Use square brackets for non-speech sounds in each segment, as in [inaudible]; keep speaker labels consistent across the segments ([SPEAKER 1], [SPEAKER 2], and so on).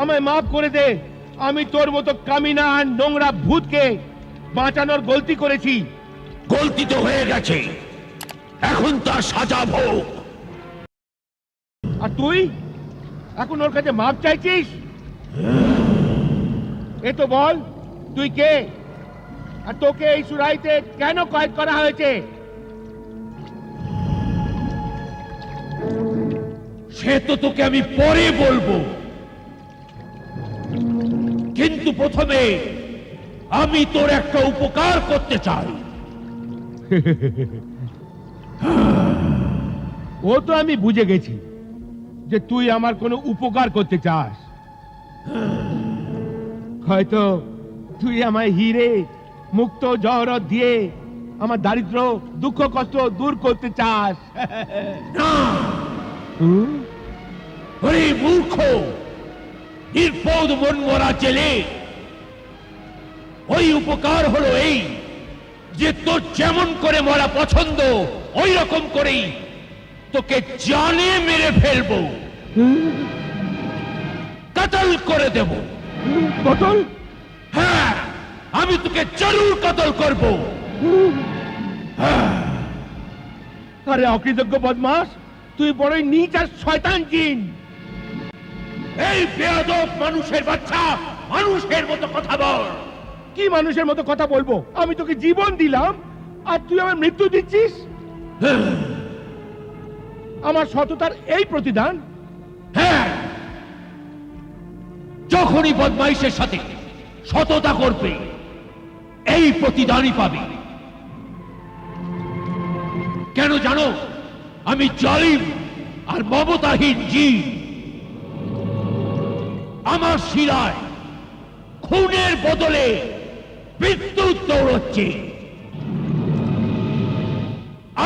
[SPEAKER 1] আমায় মাফ করে দে। আমি তোর মতো কামিনা আর নোংরা ভূতকে বাঁচানোর গলতি করেছি।
[SPEAKER 2] গলতি তো হয়ে গেছে। এখন তার সাজা ভোগ।
[SPEAKER 1] আর তুই? এখন ওর কাছে মাপ চাইছিস? এ তো বল তুই কে? আর তোকে এই সুরাইতে কেন কয়েদ করা হয়েছে?
[SPEAKER 2] সে তো তোকে আমি পরে বলব। কিন্তু প্রথমে আমি তোর একটা উপকার করতে চাই। [laughs]
[SPEAKER 1] ও তো আমি বুঝে গেছি যে তুই আমার কোনো উপকার করতে চাস। হয়তো তুই আমায় হিরে মুক্ত জহরত দিয়ে আমার দারিদ্র দুঃখ কষ্ট দূর করতে চাস।
[SPEAKER 2] না। মূর্খ! নির্বোধ মন মরা জেলে। ওই উপকার হলো এই যে তোর যেমন করে মরা পছন্দ ওই রকম করেই তোকে জানে মেরে ফেলব। কাতল করে দেব।
[SPEAKER 1] পটল
[SPEAKER 2] হ্যাঁ আমি তোকে জরুর কাতল করব।
[SPEAKER 1] আরে অকৃতজ্ঞ বদমাস তুই বড়ই নিচ আর শয়তান জিন।
[SPEAKER 2] এই বেয়াদব মানুষের বাচ্চা মানুষের মতো কথা বল।
[SPEAKER 1] কি মানুষের মতো কথা বলব? আমি তোকে জীবন দিলাম আর তুই আমার মৃত্যু দিচ্ছিস? আমার সততার এই প্রতিদান?
[SPEAKER 2] হ্যাঁ। যখনই বদমাইশের সাথে সততা করবে এই প্রতিদানই পাবে। কেন জানো? আমি জালিম আর মমতাহীন জীব। আমার শিরায় খুনের বদলে বিদ্যুৎ দৌড়চ্ছে।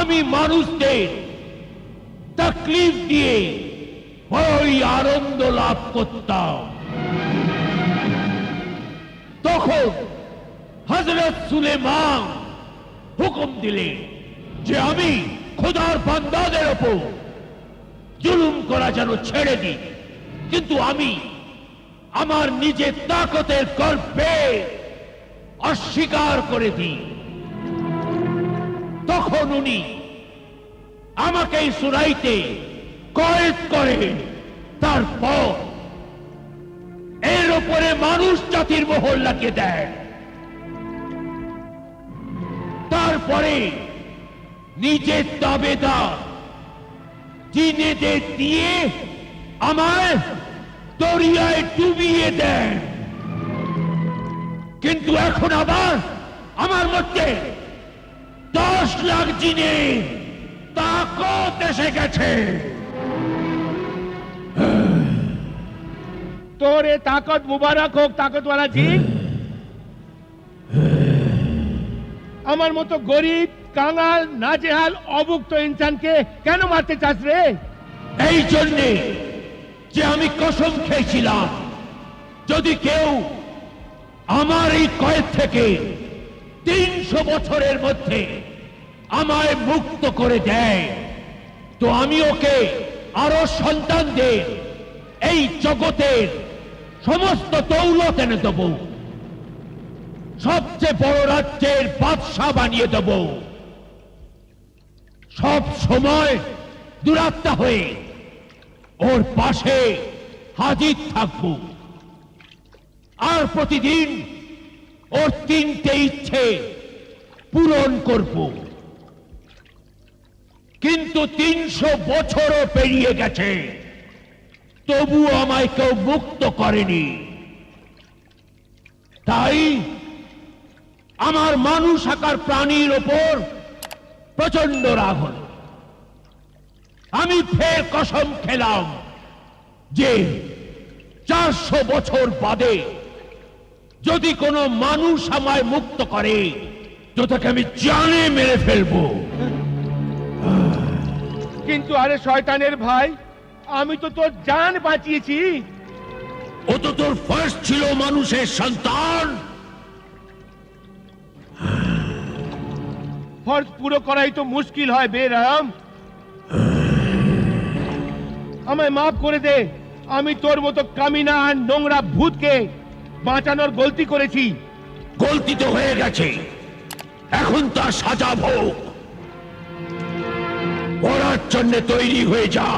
[SPEAKER 2] আমি মানুষদের তকলিফ দিয়ে বড়ই আনন্দ লাভ করতাম। তখন হজরত সুলেমান হুকুম দিলে যে আমি খোদার বান্দাদের ওপর জুলুম করা যেন ছেড়ে দিই। কিন্তু আমি আমার নিজের তাকতের গল্পে অস্বীকার করে দিই তখন উনি আমাকে সুরাইতে কয়েদ করে, তারপর এর উপরে মানুষ জাতির মোহর লাগিয়ে দেয়। তারপরে নিজের দাবেদার, জিনেদের দিয়ে আমায় দরিয়ায় ডুবিয়ে দেন। কিন্তু এখন আবার আমার মধ্যে দশ লাখ জিনে তাকত এসে গেছে।
[SPEAKER 1] তোর এ তাকত মুবারক হোক তাকতওয়ালা জিন আমার মতো গরিব কাঙাল নাজেহাল অভুক্ত ইনসানকে কেন মারতে চাস রে?
[SPEAKER 2] এই জন্যে যে আমি কসম খেয়েছিলাম। যদি কেউ আমার এই কয়েদ থেকে তিনশো বছরের মধ্যে আমায় মুক্ত করে দেয়, তো আমি ওকে আরও সন্তানদের এই জগতের সমস্ত দৌলত এনে দেব। সবচেয়ে বড় রাজ্যের বাদশাহ বানিয়ে দেব। সব সময় দুরাত্মা হয়ে ওর পাশে হাজির থাকব। আর প্রতিদিন ওর তিনটে ইচ্ছে পূরণ করব। কিন্তু তিনশো বছরও পেরিয়ে গেছে। তবু আমায় কেউ মুক্ত করেনি। তাই আমার মানুষ আকার প্রাণীর ওপর প্রচণ্ড রাগ হলো। আমি ফের কসম খেলাম যে চারশো বছর বাদে যদি কোনো মানুষ আমায় মুক্ত করে তো তাকে আমি জানে মেরে ফেলব।
[SPEAKER 1] কিন্তু আরে শয়তানের ভাই আমি তো তোর জান বাঁচিয়েছি।
[SPEAKER 2] ও তো তোর ফার্স্ট ছিল মানুষের সন্তান।
[SPEAKER 1] ফর্জ পুরো করাই তো মুশকিল হয় বেরাম। আমায় মাফ করে দে। আমি তোর মতো কামিনা আর নোংরা ভূতকে বাঁচানোর গলতি করেছি।
[SPEAKER 2] গলতি তো হয়ে গেছে। এখন তার সাজা ভোগ পড়ার জন্য তৈরি হয়ে যা।